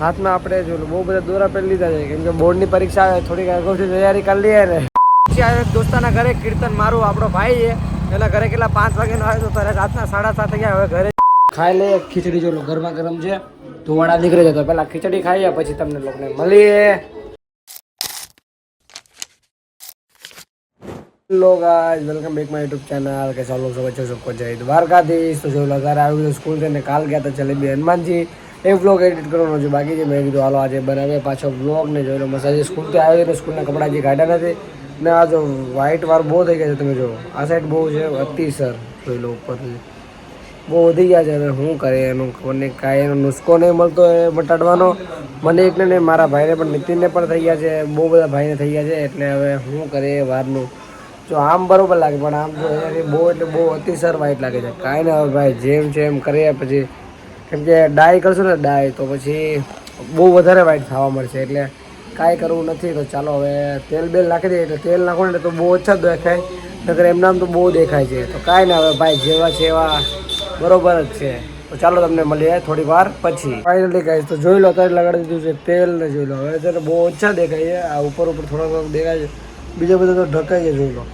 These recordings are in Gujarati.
હાથમાં આપણે જો બહુ બધા દોરા પહેરી લીધા છે. કેમ કે બોર્ડની પરીક્ષા આવે, થોડીક અગાઉથી તૈયારી કરી લઈએ ને. દોસ્તાના ઘરે કીર્તન મારું, આપણો ભાઈ છે. એના ઘરે કેટલા પાંચ વાગ્યાનો આવ્યો તો ત્યારે રાતના સાડા સાત ગયા હવે ઘરે ખાઈ લે ખીચડી જો ગરમા ગરમ છે. ધુવાડા નીકળે છે તો પહેલા ખીચડી ખાઈએ, પછી તમને લોકોને મળીએ. Hello guys welcome back my YouTube channel. કે સબ બચ્ચો સબકો જય દ્વારકાધીશ. તો જો લગારે આવ્યું સ્કૂલ છે ને કાલ ગયા હતા જલેબી હનુમાનજી. એ વ્લોગ એડિટ કરવાનો છે. બાકી છે, મેં કીધું, હાલો, આજે બનાવે પાછો વ્લોગને જોઈ લો. મસાજ સ્કૂલથી આવ્યો ને સ્કૂલના કપડાં જે કાઢ્યા નથી. ને આ જો વ્હાઈટ વાર બહુ થઈ ગયા છે, તમે જો આ સાઈડ બહુ છે અતિસર જોઈ લો ઉપરથી. બહુ વધી ગયા છે, હવે શું કરે એનું મને કાંઈ, એનો નુસ્ખો નહીં મળતો, એ મટાડવાનો મને એકને નહીં મારા ભાઈને પણ, નીતિનને પણ થઈ ગયા છે, બહુ બધા ભાઈને થઈ ગયા છે, એટલે હવે શું કરે વારનું જો આમ બરાબર લાગે, પણ આમ જો બહુ, એટલે બહુ અતિસર વાઈટ લાગે છે. કાંઈ ના હવે ભાઈ, જેમ છે એમ કરીએ, પછી કેમ કે ડાય કરશું ને ડાય, તો પછી બહુ વધારે વાઈટ થવા મળશે. એટલે કાંઈ કરવું નથી, તો ચાલો હવે તેલ બેલ નાખી દઈએ. એટલે તેલ નાખો ને તો બહુ ઓછા દેખાય. નકર એમના તો બહુ દેખાય છે. તો કાંઈ ના હવે ભાઈ, જેવા છે એવા બરોબર જ છે. તો ચાલો તમને મળીએ થોડી વાર પછી. ફાઇનલી કહીશ તો જોઈ લો, અત્યારે લગાડી દીધું છે તેલ ને જોઈ લો. હવે અત્યારે બહુ ઓછા દેખાય છે. આ ઉપર ઉપર થોડા થોડાક દેખાય છે. બીજા બધા તો ઢકાઈ છે, જોઈ લો.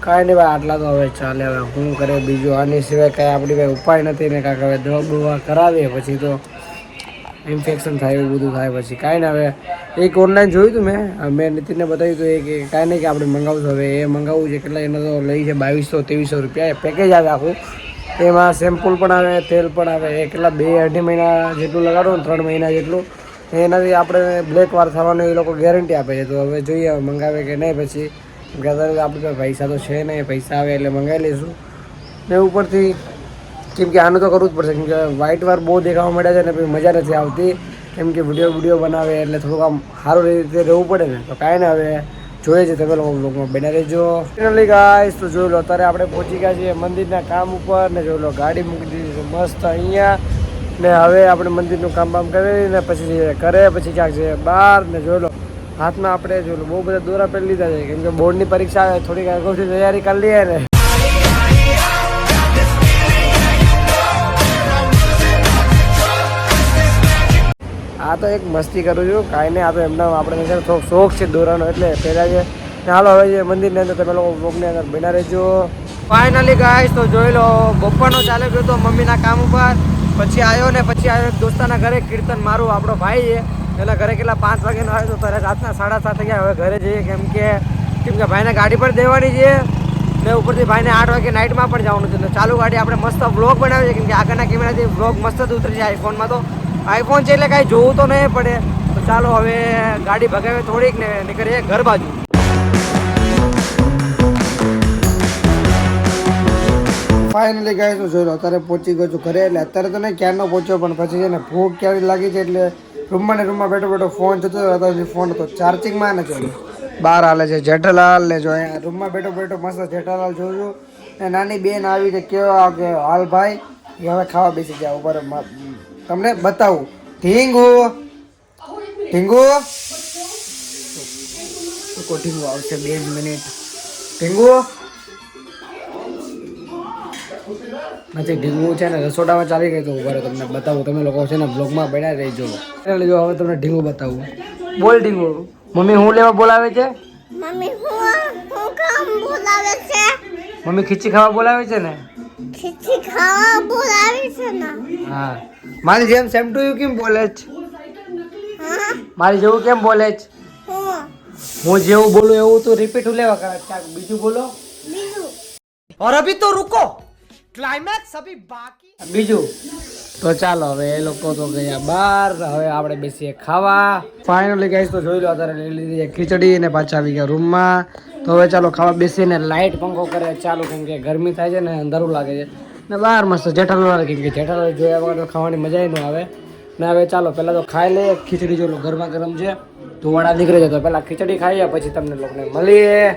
કાંઈ નહીં ભાઈ, આટલા તો હવે ચાલે, હવે શું કરે બીજું? આની સિવાય કાંઈ આપણી ભાઈ ઉપાય નથી ને કાંઈક હવે દવા બવા કરાવીએ પછી તો ઇન્ફેક્શન થાય એવું બધું થાય પછી. કાંઈ ને હવે એક ઓનલાઈન જોયું હતું મેં મેં નીતિનને બતાવ્યું હતું એ કે કાંઈ નહીં કે આપણે મંગાવશું. હવે એ મંગાવવું છે કેટલા, એનો તો લઈ છે બાવીસો, ત્રેવીસો રૂપિયા પેકેજ આવે આખું. એમાં સેમ્પલ પણ આવે, તેલ પણ આવે, એ કેટલા, બે, અઢી મહિના જેટલું લગાડો ને ત્રણ મહિના જેટલું. એનાથી આપણે બ્લેક વાર થવાનું એ લોકો ગેરંટી આપે છે. તો હવે જોઈએ મંગાવે કે નહીં પછી. કે આપણી પાસે પૈસા તો છે નહીં. પૈસા આવે એટલે મંગાવી લઈશું. ને ઉપરથી, કેમ કે આનું તો કરવું જ પડશે. કેમ કે વ્હાઇટ વાર બહુ દેખાવા મળ્યા છે ને પછી મજા નથી આવતી. કેમ કે વીડિયો વીડિયો બનાવે એટલે થોડુંક આમ સારું રીતે રહેવું પડે ને. તો કાંઈ ને હવે જોઈએ છે તમે લોકો બ્લોગમાં બેના રહેજો. ફાઇનલી ગાઈસ તો જોઈ લો, અત્યારે આપણે પહોંચી ગયા છીએ મંદિરના કામ ઉપર ને જોઈ લો, ગાડી મૂકી દીધી છે મસ્ત અહીંયા. ને હવે આપણે મંદિરનું કામ બામ કરી ને પછી ઘરે, પછી ક્યાંક છે બહાર ને જોઈ લો. હાથમાં આપણે જોઈ બહુ બધા દોરા પહેરી લીધા છે, કેમ કે બોર્ડની પરીક્ષા આવે, થોડીક અગાઉથી તૈયારી કરી લઈએ ને. આ તો એક મસ્તી કરું છું, કાંઈ નહીં આ તો એમના આપણે થોડોક શોખ છે દોરાનો, એટલે પહેલાં જે ચાલો હવે જે મંદિરની અંદર તમે લોકો બ્લોગની અંદર બેના રહેજો. ફાઇનલી ગાઈશ તો જોઈ લો, બપોરનો ચાલે ગયો તો મમ્મીના કામ ઉપર. પછી આવ્યો ને, પછી આવ્યો દોસ્તાના ઘરે, કીર્તન મારું, આપણો ભાઈ છે. એના ઘરે કેટલા પાંચ વાગ્યાનો આવ્યો તો ત્યારે રાતના સાડા સાત ગયા હવે ઘરે જઈએ કેમ કે કેમ કે ભાઈને ગાડી પણ દેવાની છે. ને ઉપરથી ભાઈને આઠ વાગે નાઇટમાં પણ જવાનું છે. ને ચાલુ ગાડી આપણે મસ્ત બ્લોગ બનાવીએ કેમ કે આગળના કેમેરાથી બ્લોગ મસ્ત જ ઉતરી છે આઈફોનમાં તો. આઈફોન છે એટલે કાંઈ જોવું તો નહીં પડે. તો ચાલો હવે ગાડી ભગાવે થોડીક ને નીકળીએ ઘર બાજુ. ફાઇનલી ગાય તો જોઈ લો અત્યારે પહોંચી ગયો છું ઘરે. એટલે અત્યારે તો નહીં ક્યારનો પહોંચ્યો, પણ પછી છે ને ભૂખ ક્યારે લાગી છે એટલે રૂમમાં ને રૂમમાં બેઠો બેઠો ફોન જતો હતો ફોન હતો ચાર્જિંગમાં ને જોયું. બહાર હાલે છે જેઠાલાલ ને જો રૂમમાં બેઠો બેઠો મસ્ત જેઠાલાલ જોજો ને નાની બેન આવી છે કેવા કે હાલ ભાઈ હવે ખાવા બેસી ગયા ઉપર તમને બતાવું. ઢીંગુ! ઢીંગુ! કો ઢીંગુ આવશે? બે જ મિનિટ. ઢીંગુ! નથી ઢીંગુ છે ને રસોડામાં ચાલી ગઈ તો ઉભા રહો તમને બતાવું તમે લોકો છે ને બ્લોગમાં બેઠા રહેજો એટલે જો હવે તમને ઢીંગુ બતાવું બોલ ઢીંગુ મમ્મી હું લેવા બોલાવે છે મમ્મી હું હું કામ બોલાવે છે મમ્મી ખીચી ખાવા બોલાવે છે ને ખીચડી ખાવા બોલાવે છે ને હા મારી જેમ સેમ ટુ યુ કેમ બોલે છે હા મારી જેવું કેમ બોલે છે હું હું જેવું બોલું એવું તો રિપીટ લેવા કરે ક્યાંક બીજું બોલો બીજું और अभी तो रुको ક્લાઇમેક્સ અભી બાકી બીજું? તો ચાલો, હવે એ લોકો તો ગયા બહાર, હવે આપણે બેસીએ ખાવા. ફાઇનલી ગાઈસ તો જોઈ લો, અત્યારે લઈ લીધી ખીચડી અને પાછા આવી ગયા રૂમમાં. તો હવે ચાલો ખાવા બેસીને લાઇટ પંખો કરે, ચાલુ કેમ કે ગરમી થાય છે ને, અંધારું લાગે છે. ને બહાર મસ્ત જેઠાલાલ, કેમ કે જેઠાલાલ જોયા વગર તો ખાવાની મજા ન આવે. ને હવે ચાલો, પહેલાં તો ખાઈ લઈએ, ખીચડી જો ગરમા ગરમ છે. તો વડા નીકળે છે, તો પહેલાં ખીચડી ખાઈએ, પછી તમને લોકોને મળીએ.